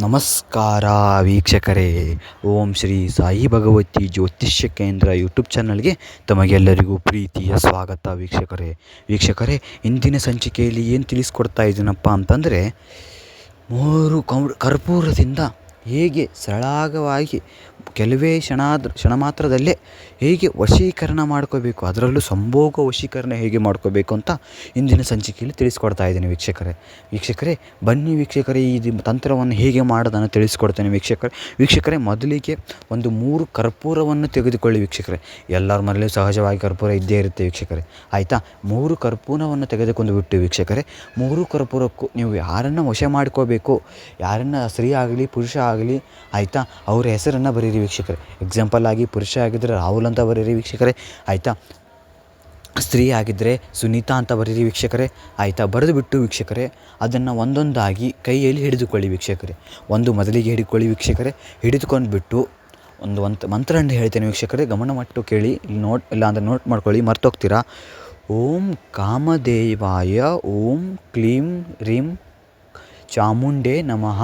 ನಮಸ್ಕಾರ ವೀಕ್ಷಕರೇ. ಓಂ ಶ್ರೀ ಸಾಯಿ ಭಗವತಿ ಜ್ಯೋತಿಷ್ಯ ಕೇಂದ್ರ ಯೂಟ್ಯೂಬ್ ಚಾನಲ್ಗೆ ತಮಗೆಲ್ಲರಿಗೂ ಪ್ರೀತಿಯ ಸ್ವಾಗತ ವೀಕ್ಷಕರೇ. ವೀಕ್ಷಕರೇ, ಇಂದಿನ ಸಂಚಿಕೆಯಲ್ಲಿ ಏನು ತಿಳಿಸ್ಕೊಡ್ತಾ ಇದ್ದೀನಪ್ಪ ಅಂತಂದರೆ, ಮೂರು ಕರ್ಪೂರದಿಂದ ಹೇಗೆ ಸರಾಗವಾಗಿ ಕೆಲವೇ ಕ್ಷಣಾದ ಕ್ಷಣ ಮಾತ್ರದಲ್ಲೇ ಹೇಗೆ ವಶೀಕರಣ ಮಾಡ್ಕೋಬೇಕು, ಅದರಲ್ಲೂ ಸಂಭೋಗ ವಶೀಕರಣ ಹೇಗೆ ಮಾಡ್ಕೋಬೇಕು ಅಂತ ಇಂದಿನ ಸಂಚಿಕೆಯಲ್ಲಿ ತಿಳಿಸ್ಕೊಡ್ತಾ ಇದ್ದೀನಿ ವೀಕ್ಷಕರೇ. ವೀಕ್ಷಕರೇ, ಬನ್ನಿ ವೀಕ್ಷಕರೇ ಈ ತಂತ್ರವನ್ನು ಹೇಗೆ ಮಾಡೋದನ್ನು ತಿಳಿಸ್ಕೊಡ್ತೇನೆ ವೀಕ್ಷಕರೇ. ವೀಕ್ಷಕರೇ, ಮೊದಲಿಗೆ ಒಂದು ಮೂರು ಕರ್ಪೂರವನ್ನು ತೆಗೆದುಕೊಳ್ಳಿ ವೀಕ್ಷಕರೇ. ಎಲ್ಲರ ಮನೆಯಲ್ಲೂ ಸಹಜವಾಗಿ ಕರ್ಪೂರ ಇದ್ದೇ ಇರುತ್ತೆ ವೀಕ್ಷಕರೇ. ಆಯಿತಾ? ಮೂರು ಕರ್ಪೂರವನ್ನು ತೆಗೆದುಕೊಂಡು ಬಿಟ್ಟು ವೀಕ್ಷಕರೇ, ಮೂರು ಕರ್ಪೂರಕ್ಕೂ ನೀವು ಯಾರನ್ನು ವಶ ಮಾಡ್ಕೋಬೇಕು, ಯಾರನ್ನು ಸ್ತ್ರೀ ಆಗಲಿ, ಪುರುಷ ಆಗಲಿ, ಆಯಿತಾ? ಅವರ ಹೆಸರನ್ನು ಬರೀರಿ ವೀಕ್ಷಕರೇ. ಎಕ್ಸಾಂಪಲ್ ಆಗಿ ಪುರುಷ ಆಗಿದ್ದರೆ ರಾಹುಲ್ ಅಂತ ಬರೀರಿ ವೀಕ್ಷಕರೇ, ಆಯಿತಾ? ಸ್ತ್ರೀ ಆಗಿದ್ದರೆ ಸುನೀತಾ ಅಂತ ಬರೀರಿ ವೀಕ್ಷಕರೇ, ಆಯಿತಾ? ಬರೆದು ಬಿಟ್ಟು ವೀಕ್ಷಕರೇ, ಅದನ್ನು ಒಂದೊಂದಾಗಿ ಕೈಯಲ್ಲಿ ಹಿಡಿದುಕೊಳ್ಳಿ ವೀಕ್ಷಕರೇ. ಒಂದು ಮೊದಲಿಗೆ ಹಿಡಿದುಕೊಳ್ಳಿ ವೀಕ್ಷಕರೇ ಹಿಡಿದುಕೊಂಡು ಬಿಟ್ಟು ಒಂದು ಒಂದು ಮಂತ್ರವನ್ನು ಹೇಳ್ತೇನೆ ವೀಕ್ಷಕರೇ ಗಮನಮಟ್ಟು ಕೇಳಿ, ಇಲ್ಲಿ ನೋಟ್, ಇಲ್ಲ ಅಂದರೆ ನೋಟ್ ಮಾಡ್ಕೊಳ್ಳಿ, ಮರ್ತೋಗ್ತೀರಾ? ಓಂ ಕಾಮದೇವಾಯ, ಓಂ ಕ್ಲೀಂ, ರೀಂ ಚಾಮುಂಡೇ ನಮಃ.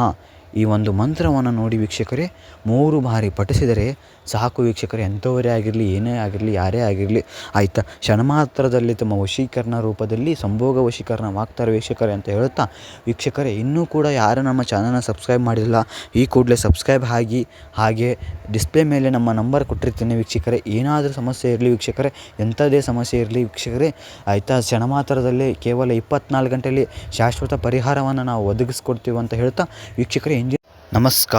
ಈ ಒಂದು ಮಂತ್ರವನ್ನು ನೋಡಿ ವೀಕ್ಷಕರೇ, ಮೂರು ಬಾರಿ ಪಠಿಸಿದರೆ ಸಾಕು ವೀಕ್ಷಕರೇ, ಎಂಥವರೇ ಆಗಿರಲಿ, ಏನೇ ಆಗಿರಲಿ, ಯಾರೇ ಆಗಿರಲಿ, ಆಯಿತಾ? ಕ್ಷಣ ಮಾತ್ರದಲ್ಲಿ ತಮ್ಮ ವಶೀಕರಣ ರೂಪದಲ್ಲಿ ಸಂಭೋಗ ವಶೀಕರಣವಾಗ್ತಾರೆ ವೀಕ್ಷಕರೇ ಅಂತ ಹೇಳುತ್ತಾ ವೀಕ್ಷಕರೇ, ಇನ್ನೂ ಕೂಡ ಯಾರು ನಮ್ಮ ಚಾನಲ್ನ ಸಬ್ಸ್ಕ್ರೈಬ್ ಮಾಡಿಲ್ಲ, ಈ ಕೂಡಲೇ ಸಬ್ಸ್ಕ್ರೈಬ್ ಆಗಿ, ಹಾಗೆ ಡಿಸ್ಪ್ಲೇ ಮೇಲೆ ನಮ್ಮ ನಂಬರ್ ಕೊಟ್ಟಿರ್ತೀನಿ ವೀಕ್ಷಕರೇ, ಏನಾದರೂ ಸಮಸ್ಯೆ ಇರಲಿ ವೀಕ್ಷಕರೇ ಎಂಥದೇ ಸಮಸ್ಯೆ ಇರಲಿ ವೀಕ್ಷಕರೇ, ಆಯಿತಾ? ಕ್ಷಣ ಮಾತ್ರದಲ್ಲೇ ಕೇವಲ ಇಪ್ಪತ್ನಾಲ್ಕು ಗಂಟೆಯಲ್ಲಿ ಶಾಶ್ವತ ಪರಿಹಾರವನ್ನು ನಾವು ಒದಗಿಸ್ಕೊಡ್ತೀವಿ ಅಂತ ಹೇಳ್ತಾ, ವೀಕ್ಷಕರೇ ಇಂದಿನ ನಮಸ್ಕಾರ